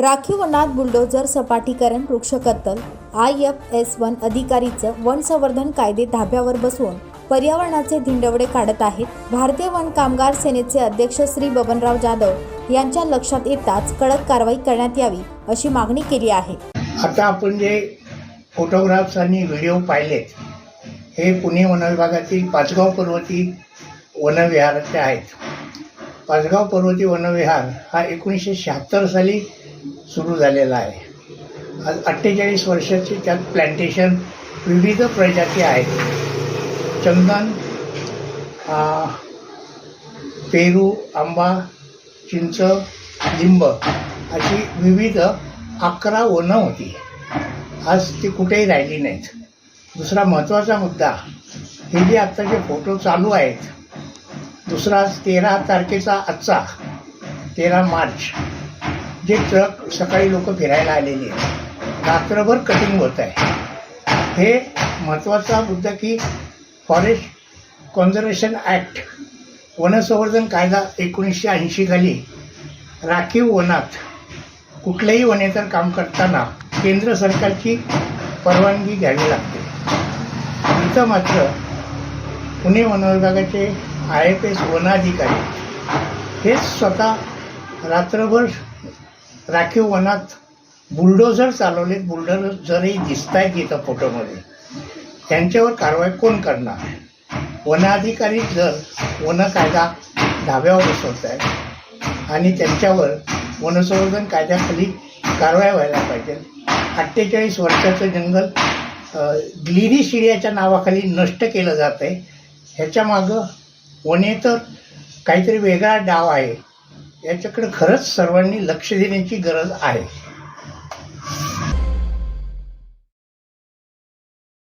राखीव वनात बुलडोझर सपाटीकरण वृक्ष कत्तल आय एफ एस वन अधिकारीचं वन संवर्धन कायदे धाब्यावर बसवून पर्यावरणाचे धिंडवडे काढत आहेत. भारतीय वन कामगार सेनेचे अध्यक्ष श्री बबनराव जाधव यांच्या लक्षात येताच कडक कारवाई करण्यात यावी अशी मागणी केली आहे. आता आपण जे फोटोग्राफ्स आणि व्हिडिओ पाहिलेत हे पुणे वन विभागातील पाचगाव पर्वती वनविहाराचे आहेत. पाचगाव पर्वती वनविहार हा एकोणीसशे शहात्तर साली सुरू झालेला आहे. आज अठ्ठेचाळीस वर्षाचे त्यात प्लॅन्टेशन विविध प्रजाती आहेत. चंदन पेरू आंबा चिंच लिंब अशी विविध अकरा वनं होती. आज ती कुठेही राहिली नाहीत. दुसरा महत्त्वाचा मुद्दा हे जे आत्ताचे फोटो चालू आहेत दुसरा तेरा तारखेचा आजचा तेरा मार्च. जे ट्रक सकाळी लोक फिरायला आलेली आहेत रात्रभर कटिंग होत आहे. हे महत्त्वाचा मुद्दा की फॉरेस्ट कॉन्झर्वेशन ॲक्ट वनसंवर्धन कायदा एकोणीसशे ऐंशीखाली राखीव वनात कुठल्याही वनेतर काम करताना केंद्र सरकारची परवानगी घ्यावी लागते. इथं मात्र पुणे वनविभागाचे आय एफ एस वनाधिकारी हेच स्वतः रात्रभर राखीव वनात बुलडोझर चालवलेत. बुलडोझरही दिसत आहेत इथं फोटोमध्ये. त्यांच्यावर कारवाई कोण करणार? वनाधिकारी जर वन कायदा धाब्यावर बसवत आहे आणि त्यांच्यावर वनसंवर्धन कायद्याखाली कारवाई व्हायला पाहिजे. अठ्ठेचाळीस वर्षाचं जंगल ग्लिरी शिड्याच्या नावाखाली नष्ट केलं जात आहे ह्याच्यामागं वने तर काहीतरी वेगळा डाव आहे. याच्याकडे खरंच सर्वांनी लक्ष देण्याची गरज आहे.